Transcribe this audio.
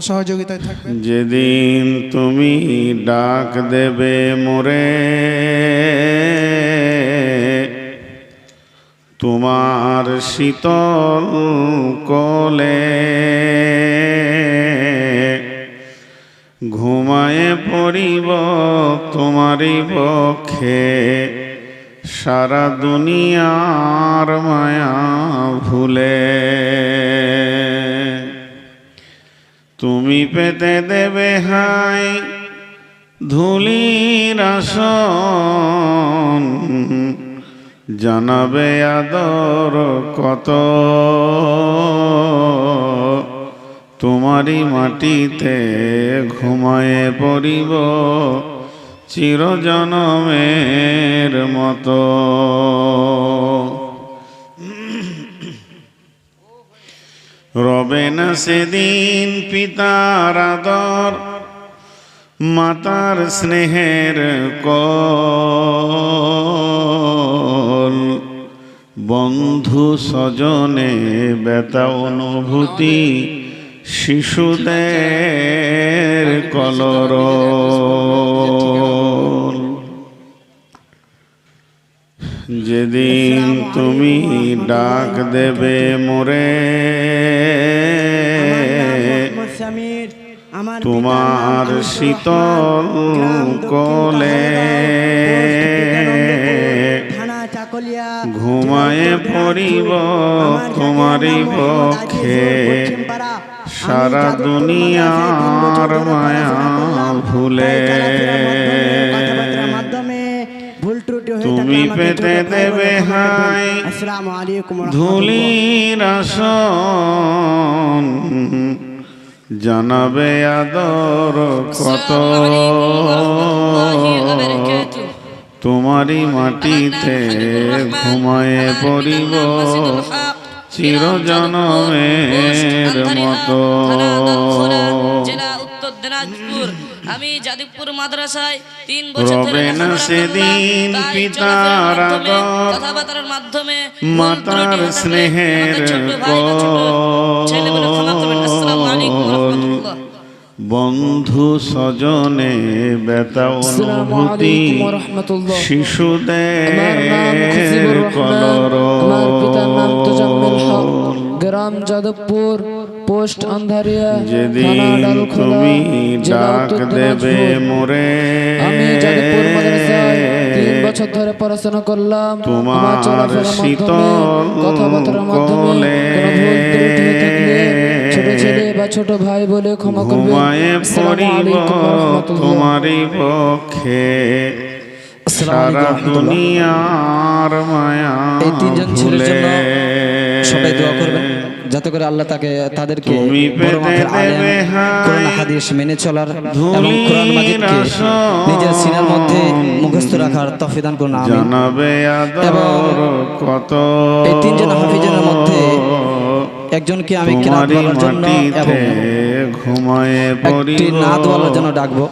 সহযোগিতায় যেদিন তুমি ডাক দেবে মোরে, তোমার শীতল কোলে ঘুমায়ে পড়িব তোমারই পক্ষে, সারা দুনিয়ার মায়া ভুলে। তুমি পেতে দেবে হাই ধুলির আসন। জানাবে আদর কত। তোমারই মাটিতে ঘুমায়ে পড়িব চিরজনমের মতো। রবে না সেদিন পিতার আদর, মাতার স্নেহের কল। বন্ধু স্বজনে বেতা অনুভূতি শিশুদের কলর। যেদিন তুমি ডাক দেবে মোরে তোমার শীতল কোলে ঘুমায়ে পড়িব তোমারই পক্ষে। সারা দুনিয়ার মায়া ভুলে। তুমি পেতে দেবে হাই করবেন। আসসালামু আলাইকুম ধুলির আসন। জানাবে আদর কত তোমারই মাটিতে ঘুমায়ে পড়িব, চিরজনমের মতো আমি যাদবপুর মাদ্রাসায় তিন বছর ধরে না সেদিন। পিতার কথাবার্তার মাধ্যমে মাতার স্নেহের বন্ধু স্বজনে বেতা অনুভূতি শিশুদের কলর। গ্রাম যাদবপুর পোস্ট আন্ধারিয়া যেদিন তুমি ডাক দেবে মোরে আমি যাদবপুর মাদ্রাসায় তিন বছর ধরে পড়াশোনা করলাম। তোমার শীতল কথাবার্তার মাধ্যমে কোনো ভুল ত্রুটি থাকলে ছোট ছেলে বা ছোট ভাই বলে ক্ষমা করবেন। পড়িব। তোমারই পক্ষে। সারা দুনিয়ার মায়া এই তিনজন ছেলের জন্য সবাই দোয়া করবেন যাতে করে আল্লাহ তাকে তাদেরকে বড় মাপের আলেম কোরআন হাদিস মেনে চলার এবং কোরআন মাজিদকে নিজের সিনার মধ্যে মুখস্থ রাখার তফিদান করুন আমিন। জানাবে এবং কত এই তিনজন হাফিজের মধ্যে একজনকে আমি কেনার বলার জন্য এবং ঘুমায়ে একটি নাদ বলার জন্য ডাকবো।